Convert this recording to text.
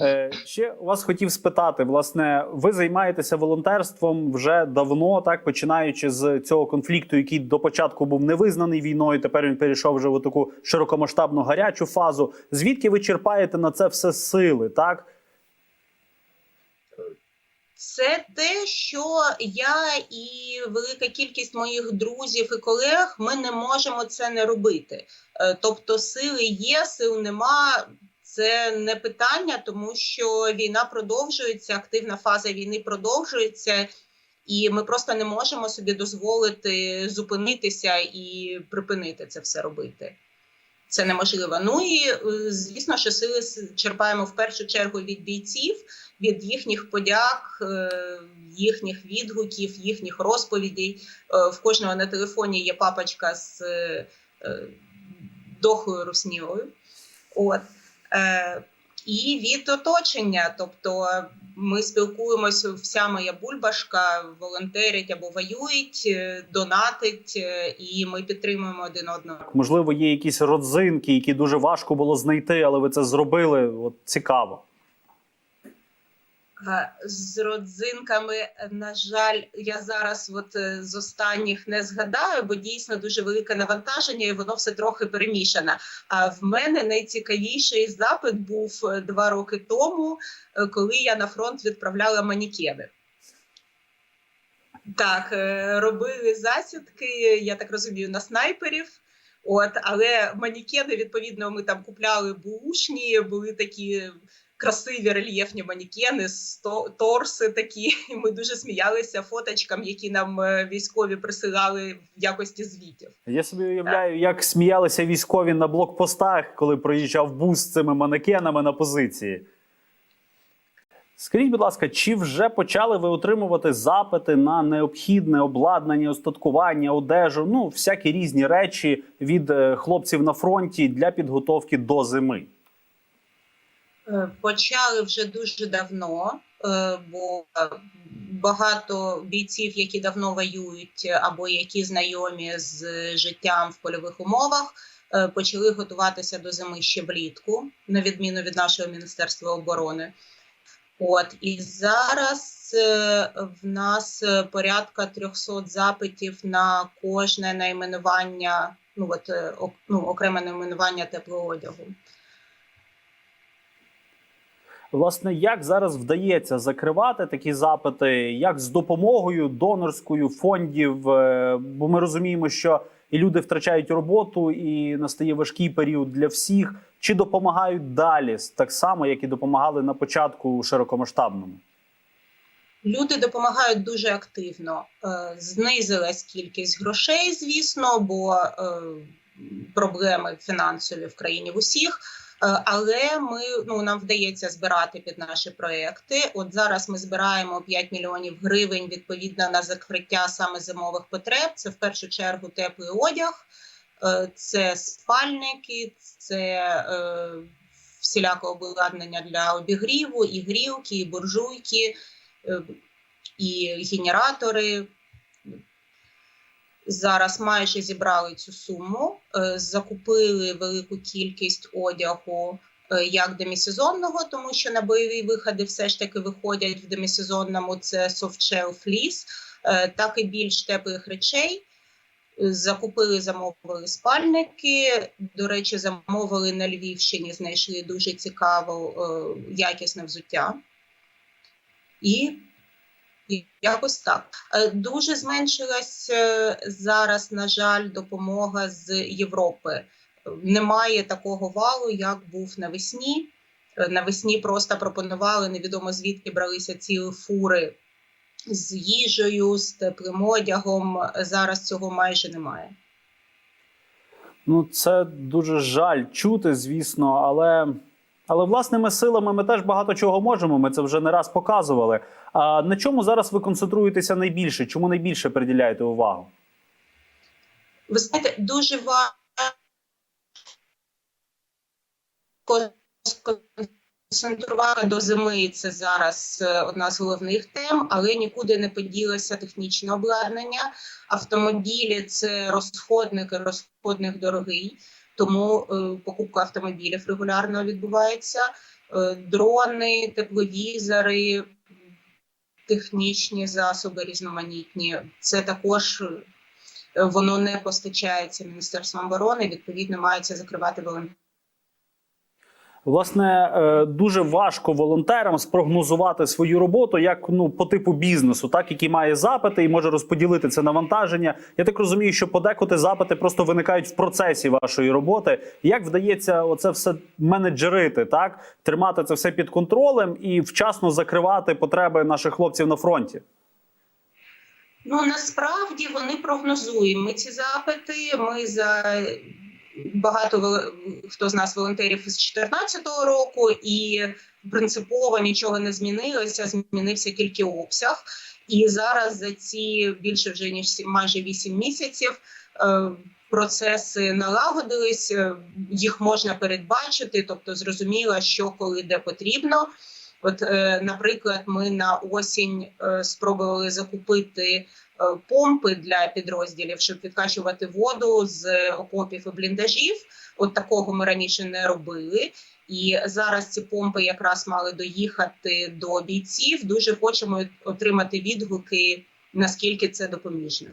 Е, ще вас хотів спитати, власне, ви займаєтеся волонтерством вже давно, так починаючи з цього конфлікту, який до початку був не визнаний війною. Тепер він перейшов вже в таку широкомасштабну гарячу фазу. Звідки ви черпаєте на це все сили? Так Це те, що я і велика кількість моїх друзів і колег ми не можемо це не робити. Е, Тобто, сили є, сил нема. Це не питання, тому що війна продовжується, активна фаза війни продовжується, і ми просто не можемо собі дозволити зупинитися і припинити це все робити. Це неможливо. Ну і е, звісно, що сили черпаємо в першу чергу від бійців, від їхніх подяк, е, їхніх відгуків, їхніх розповідей. Е, В кожного на телефоні є папочка з дохлою руснілою. От. Е, І від оточення, тобто ми спілкуємося, вся моя бульбашка волонтерить або воюють, е, донатить, е, і ми підтримуємо один одного. можливо, є якісь родзинки, які дуже важко було знайти, але ви це зробили. От цікаво. Е, З родзинками, е, на жаль, я зараз от е, з останніх не згадаю, бо дійсно дуже велике навантаження, і воно все трохи перемішане. А в мене найцікавіший запит був два роки тому, коли я на фронт відправляла манікени. Так, робили засідки, я так розумію, на снайперів. От, але манікени, відповідно, ми там купляли бушні, були такі красиві рельєфні манікени, торси такі. І ми дуже сміялися фоточкам, які нам е, військові присилали в якості звітів. Я собі уявляю, як сміялися військові на блокпостах, коли проїжджав бус з цими манекенами на позиції. Скажіть, будь ласка, чи вже почали ви отримувати запити на необхідне обладнання, остаткування, одежу, ну всякі різні речі від е, хлопців на фронті для підготовки до зими? Е, Почали вже дуже давно, е, бо е, багато бійців, які давно воюють або які знайомі з життям в польових умовах, е, почали готуватися до зими ще влітку, на відміну від нашого міністерства оборони. От і зараз е, в нас е, порядка 300 запитів на кожне найменування, ну от е, ну, окреме найменування теплого одягу. Власне, як зараз вдається закривати такі запити, як з допомогою донорською фондів? Е, Бо ми розуміємо, що і люди втрачають роботу, і настає важкий період для всіх. Чи допомагають далі так само, як і допомагали на початку широкомасштабному? Люди допомагають дуже активно. Е, Знизилась кількість грошей, звісно, бо е, проблеми фінансові в країні в усіх. Е, Але ми ну нам вдається збирати під наші проекти. От зараз ми збираємо 5 мільйонів гривень відповідно на закриття саме зимових потреб. Це в першу чергу теплий одяг, е, це спальники, це е, всіляке обладнання для обігріву, і грілки, і буржуйки і генератори. Зараз майже зібрали цю суму, закупили велику кількість одягу е, як демісезонного, тому що на бойові виходи все ж таки виходять в демісезонному це softshell фліс, е, так і більш теплих речей. Е, Закупили, замовили спальники. До речі, замовили на Львівщині, знайшли дуже цікаве якісне взуття. І якось так. Е, Дуже зменшилась е, зараз, на жаль, допомога з Європи. Немає такого валу, як був навесні. Е, Навесні просто пропонували невідомо звідки бралися ці фури з їжею, з теплим одягом. Зараз цього майже немає. Ну, це дуже жаль чути, звісно, але. Але власними силами ми теж багато чого можемо. Ми це вже не раз показували. А на чому зараз ви концентруєтеся найбільше? Чому найбільше приділяєте увагу? Ви знаєте, дуже важко концентрувати до зими. Це зараз е, одна з головних тем, але нікуди не поділося технічне обладнання. Автомобілі це розходник, і розходник дорогий, тому е, покупка автомобілів регулярно відбувається. е, дрони, тепловізори, технічні засоби різноманітні. Це також е, воно не постачається Міністерством оборони. Відповідно, мається закривати волонтери. Власне, е, дуже важко волонтерам спрогнозувати свою роботу як ну по типу бізнесу, так який має запити і може розподілити це навантаження. Я так розумію, що подекуди запити просто виникають в процесі вашої роботи. Як вдається оце все менеджерити, так тримати це все під контролем і вчасно закривати потреби наших хлопців на фронті? Ну насправді вони прогнозуємо ці запити. Ми за багато хто з нас волонтерів з 2014 року, і принципово нічого не змінилося. Змінився тільки обсяг. І зараз за ці більше вже ніж майже 8 місяців. е, Процеси налагодились, е, їх можна передбачити, тобто зрозуміло, що коли де потрібно. От, е, наприклад, ми на осінь спробували закупити помпи для підрозділів, щоб відкачувати воду з окопів і бліндажів. От такого ми раніше не робили. І зараз ці помпи якраз мали доїхати до бійців. Дуже хочемо отримати відгуки, наскільки це допоміжно.